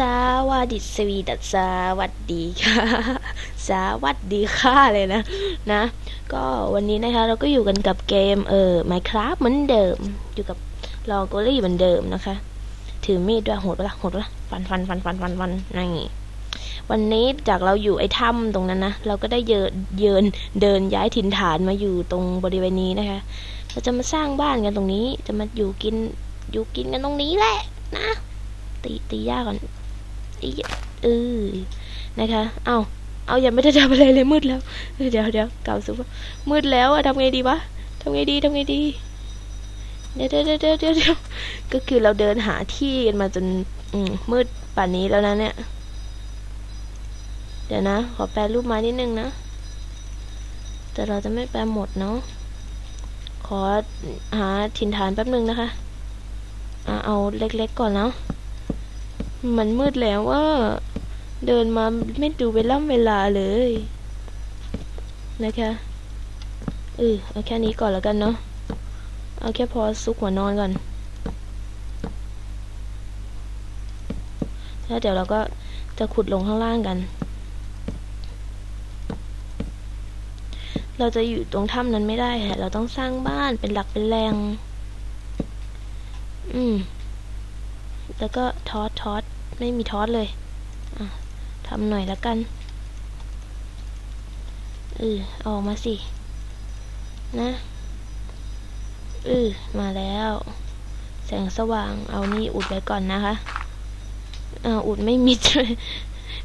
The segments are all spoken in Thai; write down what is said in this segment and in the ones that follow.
สวัสดีสวีดัสสวัสดีค่ะสวัสดีค่ะเลยนะนะ ก็วันนี้นะคะเราก็อยู่กันกับเกมเออ Minecraft เหมือนเดิม อยู่กับลอโกลี่เหมือนเดิมนะคะ ถือมีดด้วยโหดปะละโหดปะละฟันฟันฟันฟันฟันฟันนี่วันนี้จากเราอยู่ไอ้ถ้ำตรงนั้นนะ เราก็ได้เยินเยินเดินย้ายถิ่นฐานมาอยู่ตรงบริเวณนี้นะคะ เราจะมาสร้างบ้านกันตรงนี้ จะมาอยู่กินอยู่กินกันตรงนี้แหละนะตีตียากก่อน ตีเออนะคะ เอาเอายังไม่ได้ทำอะไรเลยมืดแล้ว เดี๋ยวเดี๋ยวเก่าสุดว่ามืดแล้วอะทำไงดีวะทำไงดีทำไงดี เดี๋ยวเดี๋ยวเดี๋ยวเดี๋ยวก็คือเราเดินหาที่กันมาจนอืมืดป่านนี้แล้วนะเนี่ย เดี๋ยวนะ ขอแปลรูปม้นิดนึงนะ แต่เราจะไม่แปลหมดเนาะ ขอหาถิ่นฐานแป๊บนึงนะคะอะเอาเล็กๆก่อนแล้ว มันมืดแล้วว่า เดินมาไม่ดูเวลาเวลาเลย นะคะเออเอาแค่นี้ก่อนแล้วกันเนาะเอาแค่พอซุกหัวนอนก่อนแล้วเดี๋ยวเราก็จะขุดลงข้างล่างกัน เราจะอยู่ตรงถ้ำนั้นไม่ได้ค่ะเราต้องสร้างบ้านเป็นหลักเป็นแรง อืม แล้วก็ทอดทอด ไม่มีทอดเลยทำหน่อยล้วกันเออออกมาสิ นะเออมาแล้ว แสงสว่างเอานี่อุดไว้ก่อนนะคะอ่าอุดไม่มิด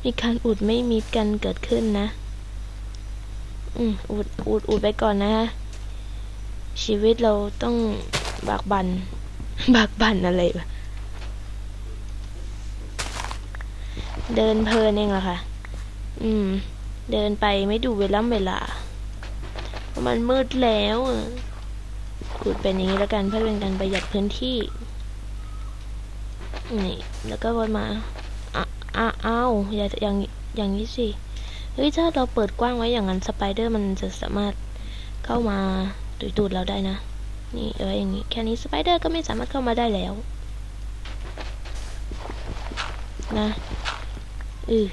มีการอุดไม่มิดกันเกิดขึ้นนะ อืมอุดอุดอุดไปก่อนนะคะชีวิตเราต้องบากบันบากบันอะไรวะ เดินเพลินเองเหรอคะอืม เดินไปไม่ดูเวลาเวลาเพราะมันมืดแล้วอะขุดเป็นอย่างนี้แล้วกันเพื่อเป็นการประหยัดพื้นที่ นี่ แล้วก็วนมาอะอะอ้าวอย่าอย่างอย่างนี้สิ เฮ้ย ถ้าเราเปิดกว้างไว้อย่างนั้นสไปเดอร์มันจะสามารถเข้ามาตุยตูดเราได้นะ นี่เอออย่างนี้ แค่นี้สไปเดอร์ก็ไม่สามารถเข้ามาได้แล้ว นะ อือ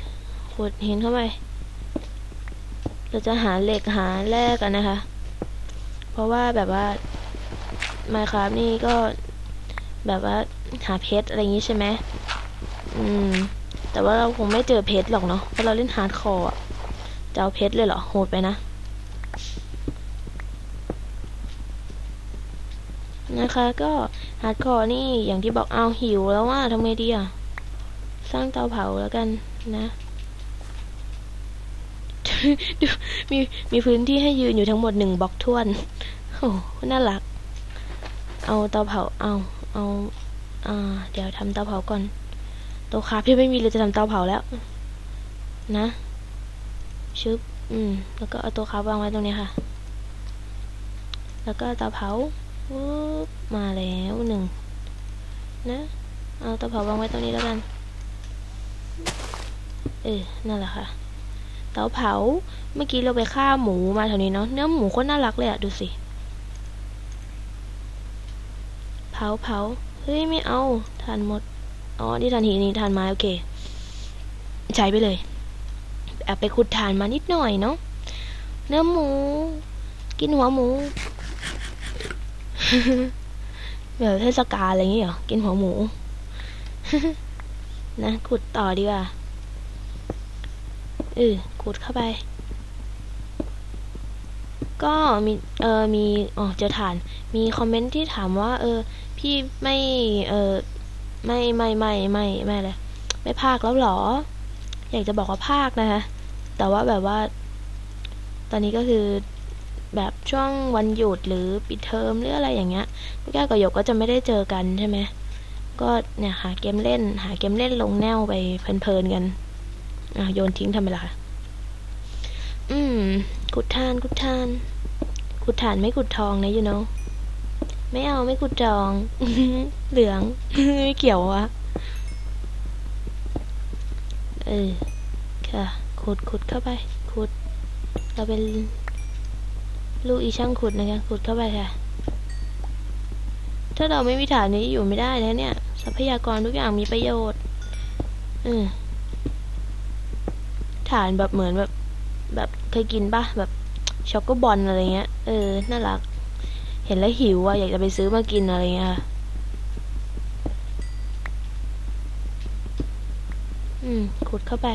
ขุดหินเข้าไป เราจะหาเหล็กหาแร่กันนะคะ เพราะว่าแบบว่ามาครับนี่ก็แบบว่าหาเพชรอะไรอย่างนี้ใช่ไหมอืม แต่ว่าเราคงไม่เจอเพชรหรอกเนาะ เพราะเราเล่นฮาร์ดคอร์จะเอาเพชรเลยเหรอ โหดไปนะ นะคะ ก็ฮาร์ดคอร์นี่อย่างที่บอกเอาหิวแล้วว่าทำไงดีอะ สร้างเตาเผาแล้วกัน นะ ดูมีมีพื้นที่ให้ยืนอยู่ทั้งหมดหนึ่งบล็อกท้วนโอ้น่ารัก เอาเตาเผาเอาเอาอ่าเดี๋ยวทำเตาเผาก่อนโต๊ะคาพี่ไม่มีเลยจะทำเตาเผาแล้ว นะชึบอืม แล้วก็เอาตัวคาบวางไว้ตรงนี้ค่ะ แล้วก็เตาเผาปุ๊บมาแล้วหนึ่งนะ เอาเตาเผาวางไว้ตรงนี้แล้วกัน เออ นั่นแหละค่ะ เตาเผา เมื่อกี้เราไปฆ่าหมูมาแถวนี้เนาะ เนื้อหมูโคตรน่ารักเลยอะดูสิ เผาเผา เฮ้ยไม่เอา ทานหมด อ๋อที่ทานหินนี่ทานไม้โอเค ใช้ไปเลยแอบไปขุดทานมานิดหน่อยเนาะ เนื้อหมู กินหัวหมู แบบเทศกาลอะไรอย่างเงี้ยเหรอ กินหัวหมู นะขุดต่อดีกว่า เออขุดเข้าไป ก็มีเออมีอ๋อเจอฐาน มีคอมเมนต์ที่ถามว่า เออ พี่ไม่เออไม่ไม่ไม่ไม่ไม่เลยไม่ภาคแล้วหรอ อยากจะบอกว่าภาคนะคะแต่ว่าแบบว่า ตอนนี้ก็คือแบบช่วงวันหยุดหรือปิดเทอมหรืออะไรอย่างเงี้ยพี่แก้วกับหยกก็จะไม่ได้เจอกันใช่ไหมก็เนี่ยหาเกมเล่น หาเกมเล่นลงแนวไปเพลินๆกัน อะโยนทิ้งทำไมล่ะคะอืมขุดทานขุดทานขุดฐานไม่ขุดทองนะยูโนไม่เอาไม่ขุดทอง เหลือง ไม่เกี่ยววะเออค่ะขุดขุดเข้าไป ขุด เราเป็นลูกอีช่างขุดนะคะขุดเข้าไปค่ะ ถ้าเราไม่มีฐานนี้อยู่ไม่ได้นะเนี่ย ทรัพยากรทุกอย่างมีประโยชน์เออฐานแบบเหมือนแบบ แบบเคยกินปะแบบช็อกโกบอลอะไรเงี้ย เออ น่ารัก เห็นแล้วหิวอะอยากจะไปซื้อมากินอะไรเงี้ยค่ะ อืมขุดเข้าไป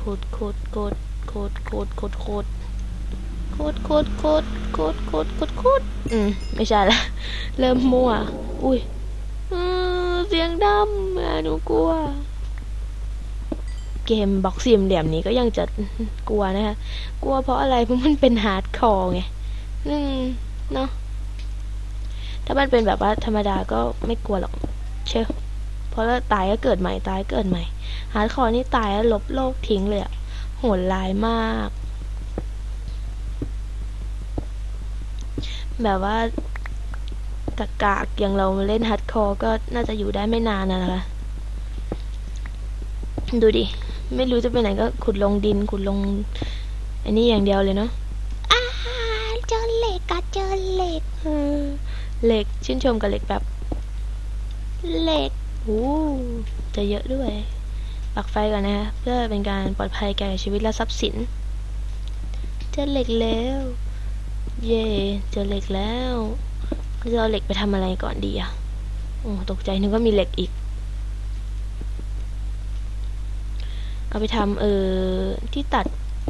ขุดขุดขุดขุดขุดขุดขุดขุดขุดขุดขุดขุดขุดขุดอืม ไม่ใช่ละ เริ่มมั่ว อุ้ยเสียงดำอ่หนูกลัว เกมบ็อกสี่เหลี่ยมนี้ก็ยังจะกลัวนะคะ กลัวเพราะอะไรเพราะมันเป็นฮาร์ดคอร์ไงอืมเนาะถ้ามันเป็นแบบว่าธรรมดาก็ไม่กลัวหรอก เชื่อเพราะว่าตายก็เกิดใหม่ตายเกิดใหม่ ฮาร์ดคอร์นี่ตายแล้วลบโลกทิ้งเลยอะโหดร้ายมาก แบบว่ากากากอย่างเราเล่นฮาร์ดคอร์ก็น่าจะอยู่ได้ไม่นานนะนะคะ ดูดิ ไม่รู้จะไปไหนก็ขุดลงดินขุดลง อันนี้อย่างเดียวเลยเนาะอ่าเจอเหล็กอะเจอเหล็กเออเหล็กชื่นชมกับเหล็กแบบเหล็กโอ้จะเยอะด้วยปักไฟก่อนนะคะเพื่อเป็นการปลอดภัยแก่ชีวิตและทรัพย์สิน เจอเหล็กแล้ว เย่เจอเหล็กแล้วจะเอาเหล็กไปทำอะไรก่อนดีอะโอ้ตกใจนึกว่ามีเหล็กอีก เอาไปทำเออที่ตัด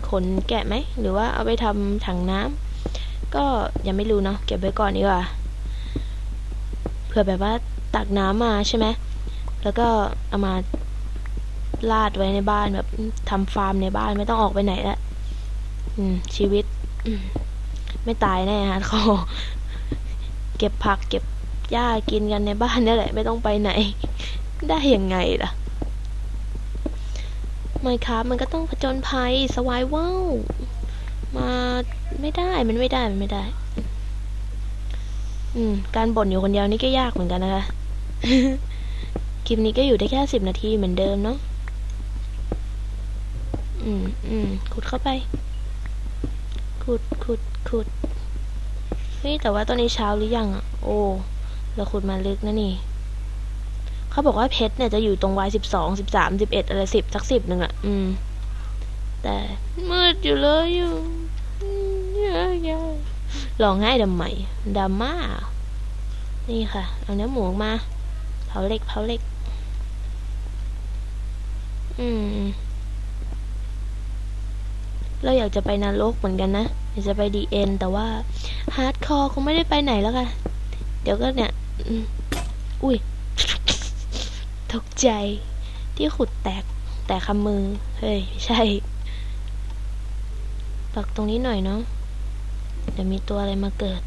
ขนแกะไหม หรือว่าเอาไปทำถังน้ำก็ยังไม่รู้เนาะเก็บไว้ก่อนดีกว่าเผื่อแบบว่าตักน้ำมาใช่ไหมแล้วก็เอามาลาดไว้ในบ้านแบบทำฟาร์มในบ้านไม่ต้องออกไปไหนละชีวิตไม่ตายแน่ฮะเขอเก็บผักเก็บหญ้ากินกันในบ้านนี่แหละ ไม่ต้องไปไหน ได้ยังไงล่ะ ไม่ครับมันก็ต้องผจญภัยสวายว้ามาไม่ได้มันไม่ได้มันไม่ได้ อืม การบ่นอยู่คนเดียวนี่ก็ยากเหมือนกันนะคะ คลิปนี้ก็อยู่ได้แค่สิบนาทีเหมือนเดิมเนาะอืมอืมขุดเข้าไปขุดขุดขุดเฮ้ยแต่ว่าตอนนี้เช้าหรือยังอะ โอ้ เราขุดมาลึกนะนี่ เขาบอกว่าเพชรเนี่ยจะอยู่ตรงวัยสิบสองสิบสามสิบเอ็ดอะไรสิบสักสิบหนึ่งอะอืม แต่มืดอยู่เลยอยู่ลองให้ดำใหม่ดำมานี่ค่ะ เอาเนื้อหมูมาเผาเล็กเผาเล็ก อืม เราอยากจะไปนรกเหมือนกันนะ อยากจะไปดีเอ็นแต่ว่าฮาร์ดคอร์คงไม่ได้ไปไหนแล้วค่ะ เดี๋ยวก็เนี่ย อุ้ย ตกใจ ที่ขุดแตกแต่คำมือ เฮ้ย ไม่ใช่ ปักตรงนี้หน่อยเนาะเดี๋ยวมีตัวอะไรมาเกิด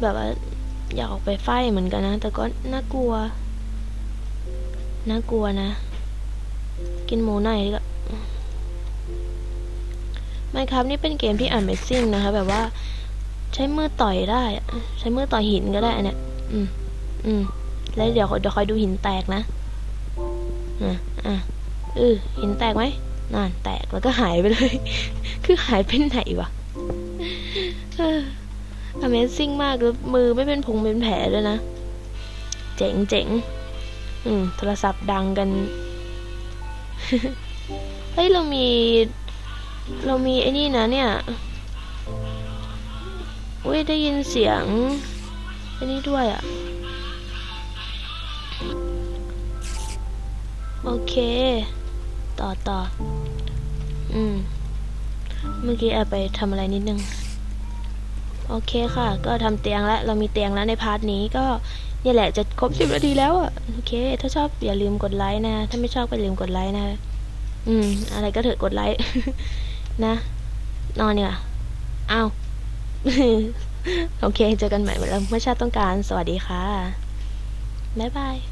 แบบว่าอยากออกไปไฟเหมือนกันนะ แต่ก็น่ากลัว น่ากลัวนะ กินหมูหน่อยกว่าไม่ครับนี่เป็นเกมที่อ่านเมซิ่งนะคะ แบบว่า ใช้มือต่อยได้ ใช้มือต่อยหินก็ได้อันเนี่ย อืม อืม แล้วเดี๋ยวเดี๋ยวคอยดูหินแตกนะอะอะเออหินแตกไหมนั่นแตกแล้วก็หายไปเลย คือหายไปไหนวะ Amazing มากแล้วมือไม่เป็นพงเป็นแผลด้วยนะ เจ๋งเจ๋งอืม โทรศัพท์ดังกัน เฮ้ย เรามี เรามีไอ้นี่นะเนี่ย อุ้ยได้ยินเสียง อ้นี่ด้วยอะ่ะ โอเค ต่อต่อ อืม เมื่อกี้แอบไปทำอะไรนิดนึง โอเคค่ะ ก็ทำเตียงแล้ว เรามีเตียงแล้วในพาร์ทนี้ก็นี่แหละจะครบสิบนาทีแล้วอะ โอเค ถ้าชอบอย่าลืมกดไลค์นะ ถ้าไม่ชอบก็ลืมกดไลค์นะ อืม อะไรก็เถอะกดไลค์นะ นอนเนี่ยอ้าว โอเค เจอกันใหม่เมื่อชาติต้องการ สวัสดีค่ะ บ๊ายบาย